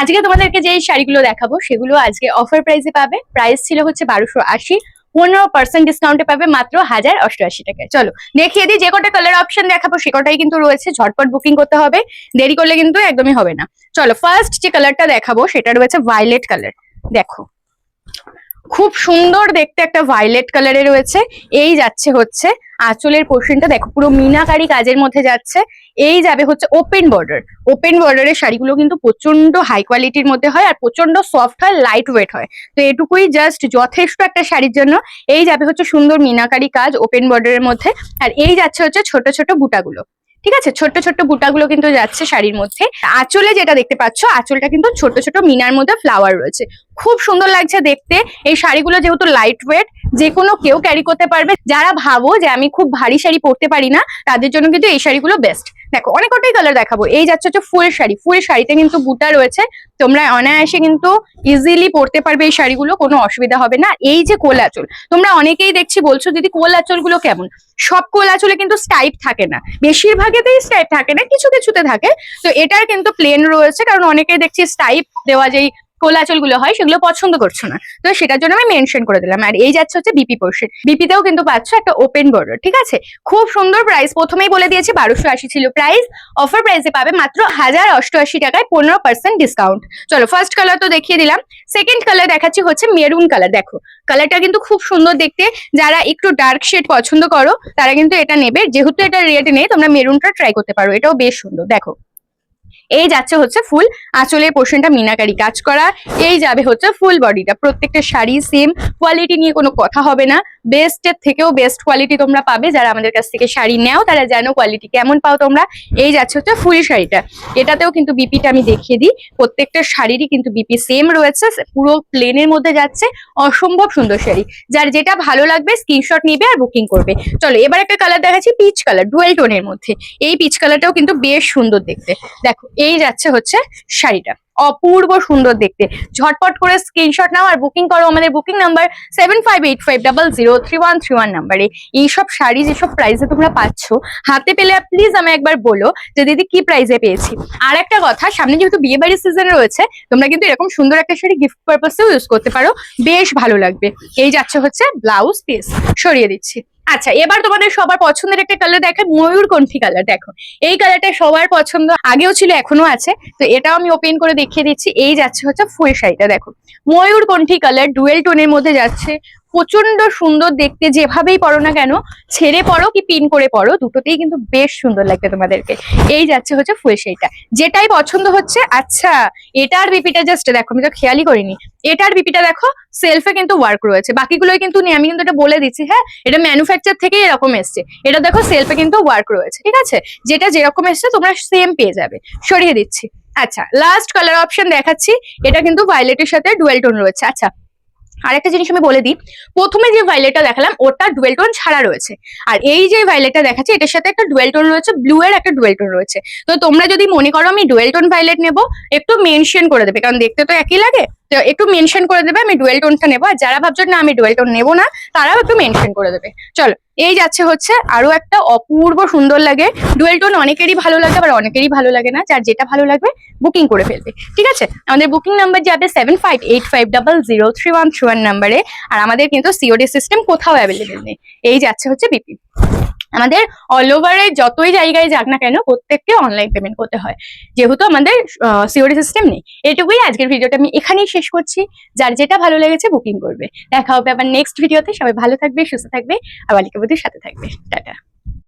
আজকে তোমাদেরকে যে শাড়িগুলো দেখাবো, সেগুলো আজকে অফার প্রাইসে পাবে। প্রাইস ছিল হচ্ছে বারোশো আশি। পনেরো পার্সেন্ট ডিসকাউন্টে পাবে মাত্র হাজার অষ্টআশি টাকায়। চলো, দেখিয়ে দিই যে কটা কালার অপশন দেখাবো, সে কটাই কিন্তু রয়েছে। ঝটপট বুকিং করতে হবে। দেরি করলে কিন্তু একদমই হবে না। চলো ফার্স্ট যে কালারটা দেখাবো, সেটা রয়েছে ভায়োলেট কালার দেখো। খুব সুন্দর দেখতে একটা ভায়োলেট কালারে রয়েছে। এই যাচ্ছে হচ্ছে আঁচলের পোর্শনটা দেখো, পুরো মিনাকারি কাজের মধ্যে যাচ্ছে। এই যাবে হচ্ছে ওপেন বর্ডার ওপেন বর্ডারের শাড়িগুলো কিন্তু প্রচণ্ড হাই কোয়ালিটির মধ্যে হয় আর প্রচণ্ড সফট হয় লাইট ওয়েট হয়। তো এটুকুই জাস্ট যথেষ্ট একটা শাড়ির জন্য। এই যাবে হচ্ছে সুন্দর মিনাকারি কাজ ওপেন বর্ডারের মধ্যে। আর এই যাচ্ছে হচ্ছে ছোট ছোট বুটাগুলো। ঠিক আছে? ছোট্ট ছোট্ট বুটাগুলো কিন্তু যাচ্ছে শাড়ির মধ্যে। আঁচলে যেটা দেখতে পাচ্ছ, আঁচলটা কিন্তু ছোট ছোট মিনার মধ্যে ফ্লাওয়ার রয়েছে। খুব সুন্দর লাগছে দেখতে। এই শাড়িগুলো যেহেতু লাইট ওয়েট যে কোনো কেউ ক্যারি করতে পারবে। যারা ভাবো যে আমি খুব ভারী শাড়ি পরতে পারি না, তাদের জন্য কিন্তু এই শাড়িগুলো বেস্ট দেখো, অনেক কটাই কালার দেখাবো। এই যাচ্ছে হচ্ছে ফুল শাড়ি। ফুল শাড়িতে কিন্তু বুটা রয়েছে। তোমরা অনায়াসে কিন্তু ইজিলি পরতে পারবে এই শাড়িগুলো, কোনো অসুবিধা হবে না। এই যে কোল আঁচল, তোমরা অনেকেই দেখছি বলছো, দিদি, কোল আঁচলগুলো কেমন? সব কোল আঁচলে কিন্তু স্টাইপ থাকে না। বেশিরভাগেতেই স্টাইপ থাকে না, কিছু কিছুতে থাকে। তো এটার কিন্তু প্লেন রয়েছে, কারণ অনেকেই দেখছি স্টাইপ দেওয়া যেই কোলাচলগুলো হয়, সেগুলো পছন্দ করছ না। তো সেটার জন্য আমি মেনশন করে দিলাম। আর এই যাচ্ছে হচ্ছে বিপি পোর্শন বিপিতেও কিন্তু পাচ্ছ একটা ওপেন বর্ডার ঠিক আছে? খুব সুন্দর প্রাইস প্রথমেই বলে দিয়েছি বারোশো আশি ছিল প্রাইস অফার প্রাইসে পাবে মাত্র হাজার অষ্টআশি টাকায় পনেরো পার্সেন্ট ডিসকাউন্ট চলো ফার্স্ট কালার তো দেখিয়ে দিলাম। সেকেন্ড কালার দেখাচ্ছি হচ্ছে মেরুন কালার দেখো কালারটা কিন্তু খুব সুন্দর দেখতে। যারা একটু ডার্ক শেড পছন্দ করো, তারা কিন্তু এটা নেবে। যেহেতু এটা রেড নেই, তোমরা মেরুনটা ট্রাই করতে পারো। এটাও বেশ সুন্দর। দেখো এই যাচ্ছে হচ্ছে ফুল। আঁচলের পোর্শনটা মিনাকারি কাজ করা। এই যাবে হচ্ছে ফুল বডিটা। প্রত্যেকটা শাড়ি সেম কোয়ালিটি নিয়ে কোনো কথা হবে না। বেস্টের থেকেও বেস্ট কোয়ালিটি তোমরা পাবে। যারা আমাদের কাছ থেকে শাড়ি নেও, তারা জানো কোয়ালিটি কেমন পাও তোমরা। এই যাচ্ছে হচ্ছে ফুল শাড়িটা। এটাতেও কিন্তু বিপিটা আমি দেখিয়ে দিই। প্রত্যেকটা শাড়িরই কিন্তু বিপি সেম রয়েছে। পুরো প্লেনের মধ্যে যাচ্ছে। অসম্ভব সুন্দর শাড়ি। যার যেটা ভালো লাগবে স্ক্রিনশট নিবে আর বুকিং করবে। চলো, এবার একটা কালার দেখাচ্ছি পিচ কালার ডুয়েল টোনের মধ্যে। এই পিচ কালারটাও কিন্তু বেশ সুন্দর দেখতে। দেখো এই যাচ্ছে হচ্ছে শাড়িটা। অপূর্ব সুন্দর দেখতে। ঝটপট করে স্ক্রিনশট নাও আর বুকিং করো আমাদের booking number seven five eight five double zero three one three one নাম্বারে এইসব শাড়ি, যেসব প্রাইসে তোমরা পাচ্ছ, হাতে পেলে প্লিজ আমি একবার বলো যে দিদি কি প্রাইসে পেয়েছি। আর একটা কথা, সামনে যেহেতু বিয়ে বাড়ির সিজন রয়েছে, তোমরা কিন্তু এরকম সুন্দর একটা শাড়ি গিফট পারপাসেও ইউজ করতে পারো। বেশ ভালো লাগবে। এই যাচ্ছে হচ্ছে ব্লাউজ পিস সরিয়ে দিচ্ছি। আচ্ছা এবার তোমাদের সবার পছন্দের একটা কালার দেখে ময়ূর কণ্ঠী কালার দেখো, এই কালারটা সবার পছন্দ, আগেও ছিল, এখনও আছে। তো এটাও আমি ওপেন করে দেখিয়ে দিচ্ছি। এই যাচ্ছে হচ্ছে ফুল শাড়িটা, দেখো। ময়ূর কণ্ঠী কালার ডুয়েল টোনের মধ্যে যাচ্ছে। প্রচণ্ড সুন্দর দেখতে, যেভাবেই পড়ো না কেন, ছেড়ে পড়ো কি পিন করে পড়ো, দুটোতেই কিন্তু বেশ সুন্দর লাগবে তোমাদেরকে। এই যাচ্ছে হচ্ছে ফুল সেইটা যেটাই পছন্দ হচ্ছে আচ্ছা এটার বিপিটা জাস্ট দেখো, আমি তো খেয়ালই করিনি। এটার বিপিটা দেখো সেলফে কিন্তু ওয়ার্ক রয়েছে। বাকিগুলোই কিন্তু নেই, আমি কিন্তু এটা বলে দিচ্ছি হ্যাঁ এটা ম্যানুফ্যাকচার থেকে এরকম এসছে। এটা দেখো সেলফে কিন্তু ওয়ার্ক রয়েছে, ঠিক আছে? যেটা যেরকম এসছে, তোমরা সেম পেয়ে যাবে। সরিয়ে দিচ্ছি। আচ্ছা লাস্ট কালার অপশন দেখাচ্ছি। এটা কিন্তু ভায়োলেটের সাথে ডুয়েল টোন রয়েছে। আচ্ছা আরেকটা জিনিস আমি বলে দিই, প্রথমে যে ভাইলেটটা দেখালাম, ওটা ডুয়েল টোন ছাড়া রয়েছে। আর এই যে ভাইলেটটা দেখাচ্ছে, এটার সাথে একটা ডুয়েল টোন রয়েছে ব্লু এর একটা ডুয়েল টোন রয়েছে। তো তোমরা যদি মনে করো আমি ডুয়েল টোন ভাইলেট নেব, একটু মেনশন করে দেবে, কারণ দেখতে তো একই লাগে। তো একটু মেনশন করে দেবে, আমি ডুয়েল টোনটা নেব। আর যারা ভাবছ না, আমি ডুয়েল টোন নেব না, তারাও একটু মেনশন করে দেবে। চলো, এই যাচ্ছে হচ্ছে আরও একটা অপূর্ব সুন্দর লাগে। ডুয়েল টোন অনেকেরই ভালো লাগে, আবার অনেকেরই ভালো লাগে না। যার যেটা ভালো লাগবে বুকিং করে ফেলবে। ঠিক আছে? আমাদের বুকিং নাম্বার যাবে seven five eight five double zero three one three one নাম্বারে আর আমাদের কিন্তু সিওডি সিস্টেম কোথাও অ্যাভেলেবেল নেই। এই যাচ্ছে হচ্ছে বিপি আমাদের অল ওভারে যতই জায়গায় যাক না কেন প্রত্যেককে অনলাইন পেমেন্ট করতে হয়। যেহেতু আমাদের সিওরি সিস্টেম নেই। এটুকুই আজকের ভিডিওটা আমি এখানেই শেষ করছি। যার যেটা ভালো লেগেছে বুকিং করবে। দেখা হবে আবার নেক্সট ভিডিওতে সবাই ভালো থাকবে, সুস্থ থাকবে। আর বালিকা সাথে থাকবে। টাটা।